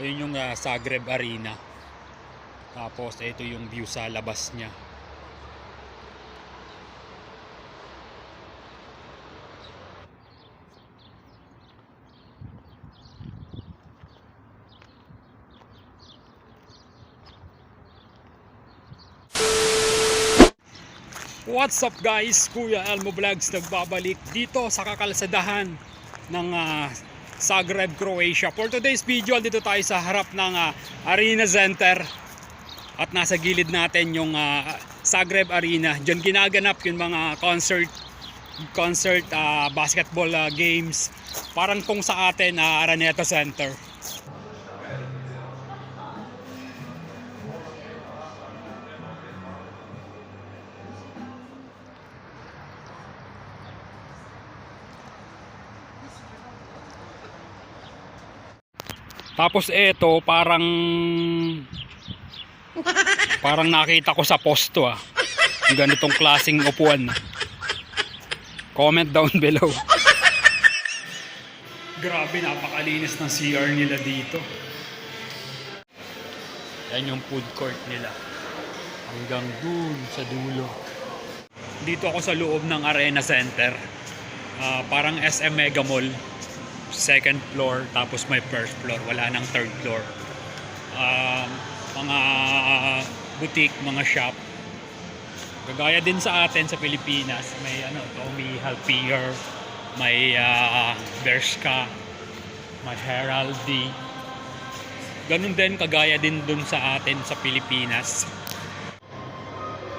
Ayun yung ah, Zagreb Arena. Tapos ito yung view sa labas niya. What's up guys? Kuya Elmo Vlogs nagbabalik dito sa kakalsadahan ng ah, Zagreb, Croatia. For today's video, dito tayo sa harap ng ah, Arena Center at nasa gilid natin yung ah, Zagreb Arena. Diyan ginaganap yung mga concert concert ah, basketball ah, games. Parang kung sa atin na Araneta Center. Tapos eto, parang parang nakita ko sa posto ah. Ganitong klaseng upuan. Comment down below. Grabe, napakalinis ng CR nila dito. Yan yung food court nila. Hanggang dun sa dulo. Dito ako sa loob ng Arena Center. Ah, parang SM Mega Mall second floor tapos may first floor. Wala nang third floor. Um, mga boutique mga shop. Kagaya din sa atin sa Pilipinas may ano Tommy Hilfiger may uh, Bershka may Heraldi. Ganun din kagaya din dun sa atin sa Pilipinas.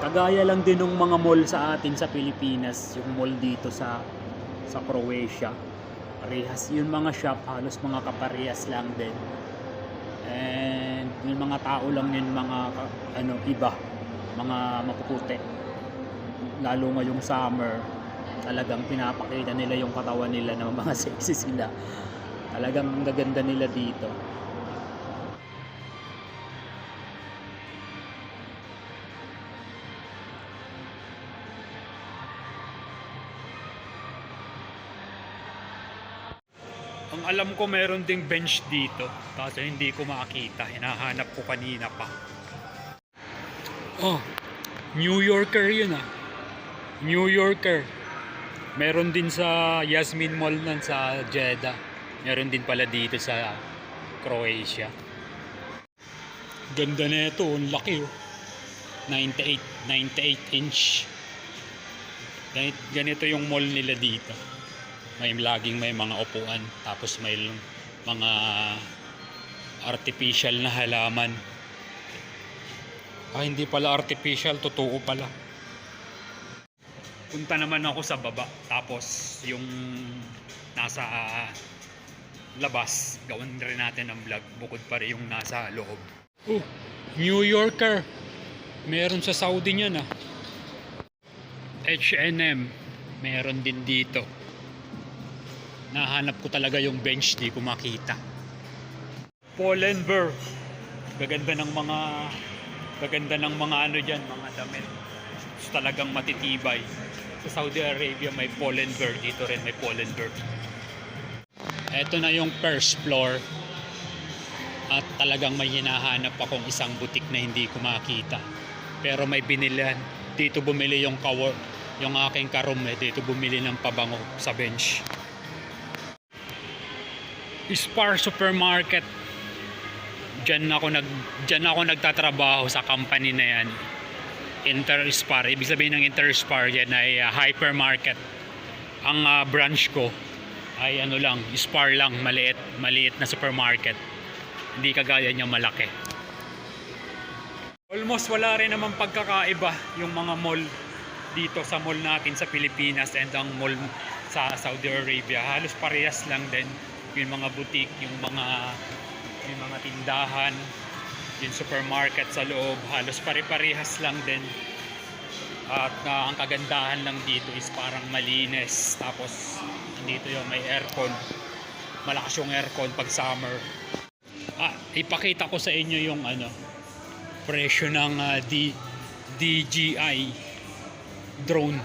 Kagaya lang din ng mga mall sa atin sa Pilipinas yung mall dito sa sa Croatia parehas yung mga shop halos mga kaparehas lang din. And yung mga tao lang yun mga ano iba. Mga mapuputi. Lalo ngayong summer talagang pinapakita nila yung katawan nila na mga sexy sila. Talagang ang gaganda nila dito alam ko meron ding bench dito. Kaso hindi ko makita. Hinahanap ko kanina pa. Oh, New Yorker yun ah. New Yorker. Meron din sa Yasmin Mall nan sa Jeddah. Meron din pala dito sa Croatia. Ganda na ito. Ang laki oh. 98, 98 inch. Ganit- Ganito yung mall nila dito may laging may mga upuan tapos may mga artificial na halaman. Ah hindi pala artificial totoo pala. Punta naman ako sa baba tapos yung nasa labas gawin rin natin ng vlog bukod pa rin yung nasa loob. Oh, New Yorker. Meron sa Saudi niyan ah. H&M meron din dito nahanap ko talaga yung bench di ko makita. Polenberg gaganda ng mga gaganda ng mga ano dyan mga damit. Talagang matitibay. Sa Saudi Arabia may Polenberg dito rin may Polenberg eto na yung first floor. At talagang may hinahanap akong isang butik na hindi ko makita. Pero may binilan dito bumili yung kawo yung aking karom eh dito bumili ng pabango sa bench Spar Supermarket. Diyan ako nag diyan ako nagtatrabaho sa company na 'yan. Interspar. Ibig sabihin ng Interspar yan ay uh, hypermarket. Ang ah, branch ko ay ano lang, Spar lang, maliit, maliit na supermarket. Hindi kagaya niya malaki. Almost wala rin naman pagkakaiba yung mga mall dito sa mall natin sa Pilipinas and ang mall sa Saudi Arabia. Halos parehas lang din yung mga boutique, yung mga yung mga tindahan, yung supermarket sa loob, halos pare-parehas lang din. At ah, ang kagandahan lang dito is parang malinis. Tapos dito yung may aircon. Malakas yung aircon pag summer. Ah, ipakita ko sa inyo yung ano presyo ng ah, D, DJI drone.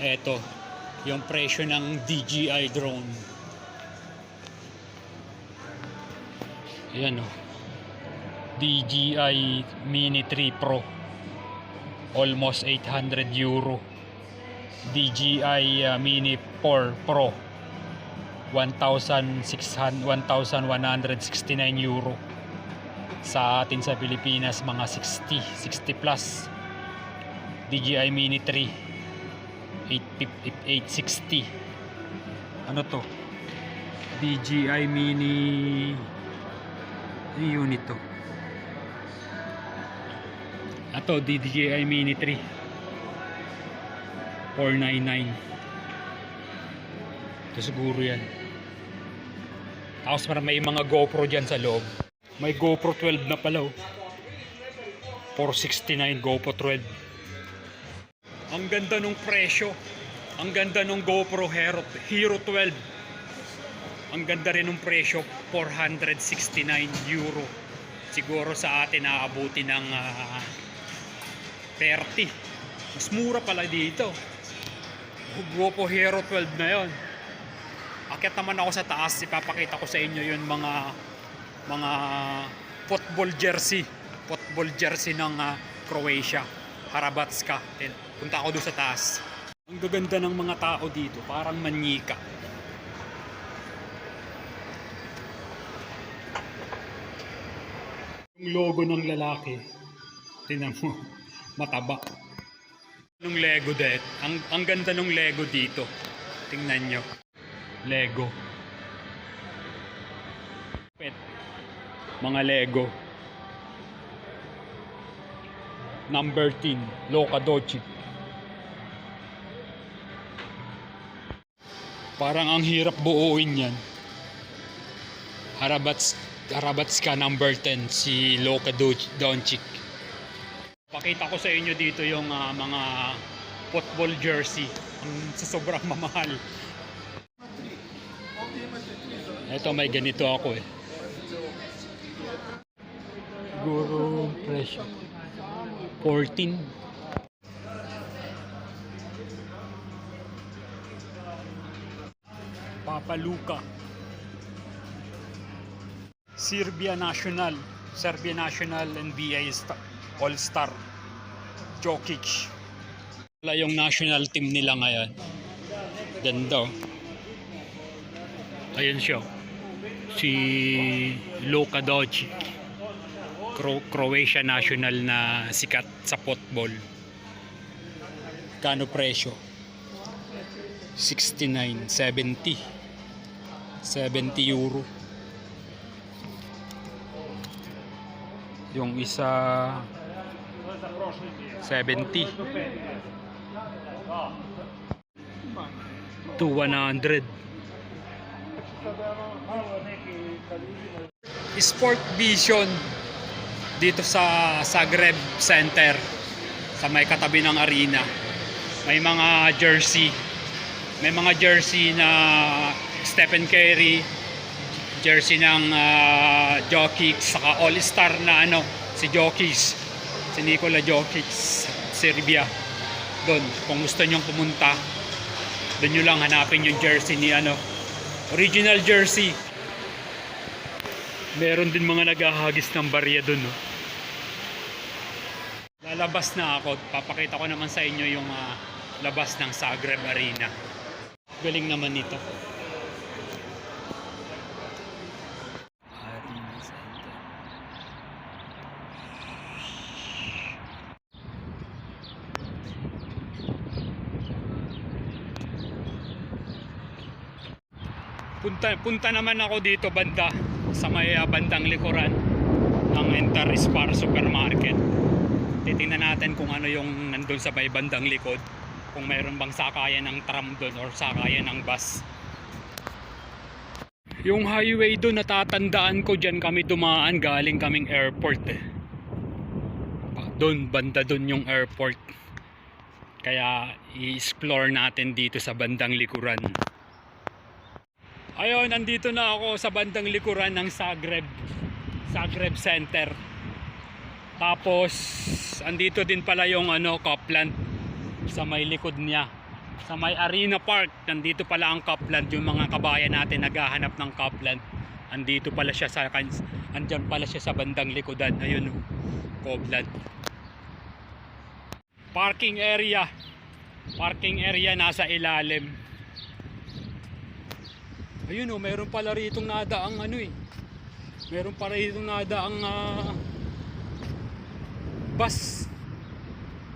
Eto, yung presyo ng DJI drone. Ayan o. DJI Mini 3 Pro. Almost 800 euro. DJI uh, Mini 4 Pro. 1,600 1,169 euro. Sa atin sa Pilipinas mga 60, 60 plus. DJI Mini 3 850 860 ano to? DJI Mini ano unit to? Ato DJI Mini 3 499 ito siguro yan. Tapos para may mga GoPro dyan sa loob. May GoPro 12 na pala oh. 469 GoPro 12 ang ganda nung presyo. Ang ganda nung GoPro Hero, Hero 12. Ang ganda rin nung presyo, 469 euro. Siguro sa atin naabuti ng ah, 30. Mas mura pala dito. GoPro Hero 12 na yon. Akit naman ako sa taas, ipapakita ko sa inyo yung mga mga football jersey. Football jersey ng ah, Croatia. Harabatska. Punta ako doon sa taas. Ang gaganda ng mga tao dito, parang manyika. Yung logo ng lalaki, tinan mo, mataba. Nung Lego det, ang, ang ganda ng Lego dito. Tingnan nyo. Lego. Pet. Mga Lego. Number 10, Loka Doncic. Parang ang hirap buuin yan. Harabats, Harabatska number 10, si Loka Doncic. Pakita ko sa inyo dito yung ah, mga football jersey. Ang sa sobrang mamahal. Ito may ganito ako eh. Siguro presyo. 14. Papaluka. Serbia National. Serbia National NBA sta- All-Star. Jokic. Wala yung national team nila ngayon. Ganda. oh. Ayun siya. Si Luka Doncic. Cro- Croatia national na sikat sa football. Kano presyo? 69, 70. 70 euro. Yung isa 70. To 100. Sport Vision dito sa Zagreb Center sa may katabi ng arena may mga jersey may mga jersey na Stephen Curry jersey ng uh, Jokic saka all-star na ano si Jokic si Nikola Jokic Serbia doon kung gusto nyong pumunta doon nyo lang hanapin yung jersey ni ano original jersey. Meron din mga naghahagis ng barya doon no? lalabas na ako. Papakita ko naman sa inyo yung ah, labas ng Zagreb Arena. Galing naman nito punta punta naman ako dito banda sa may ah, bandang likuran ng Entaris Par Supermarket. Titingnan natin kung ano yung nandun sa may bandang likod. Kung mayroon bang sakayan ng tram doon or sakayan ng bus. Yung highway doon natatandaan ko dyan kami dumaan galing kaming airport eh. Doon, banda doon yung airport. Kaya i-explore natin dito sa bandang likuran. Ayun, nandito na ako sa bandang likuran ng Zagreb. Zagreb Center. Tapos, andito din pala yung ano, Copland sa may likod niya. Sa may Arena Park, nandito pala ang Copland, yung mga kabayan natin naghahanap ng Copland. Andito pala siya sa andyan pala siya sa bandang likodan. Ayun oh. Coblan. Parking area. Parking area nasa ilalim. Ayun oh, meron pala rito nadaang ano eh. Meron pala rito nadaang ah, bus.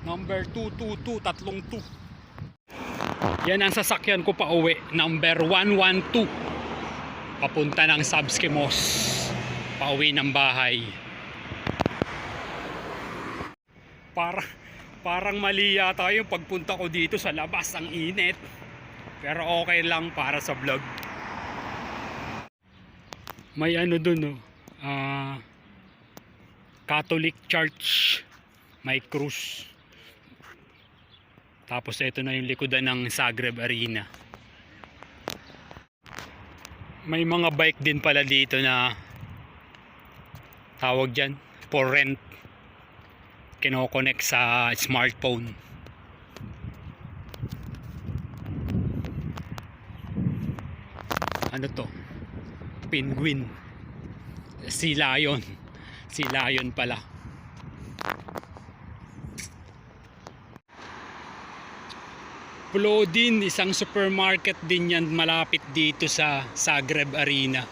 Number 222, tatlong 2. Yan ang sasakyan ko pa uwi. Number 112. Papunta ng Sabskimos. Pauwi ng bahay. Para, parang mali yata yung pagpunta ko dito sa labas. Ang init. Pero okay lang para sa vlog. May ano dun oh. Ah, Catholic Church. May cruise. Tapos ito na yung likodan ng Zagreb Arena. May mga bike din pala dito na tawag dyan for rent. Kino-connect sa smartphone. Ano to? Penguin. Si Lion. Si Lion pala. Plodin, isang supermarket din yan malapit dito sa Zagreb Arena.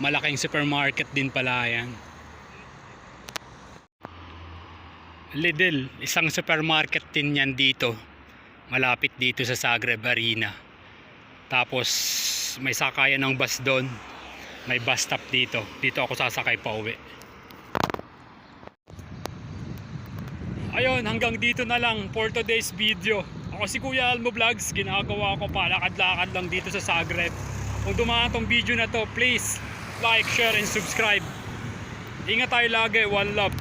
Malaking supermarket din pala yan. Lidl, isang supermarket din yan dito. Malapit dito sa Zagreb Arena. Tapos may sakayan ng bus doon. May bus stop dito. Dito ako sasakay pa uwi. Ayun, hanggang dito na lang for today's video. Ako si Kuya Almo Vlogs, ginagawa ko palakad-lakad lang dito sa Zagreb. Kung dumaan tong video na to, please like, share, and subscribe. Ingat tayo lagi, one love.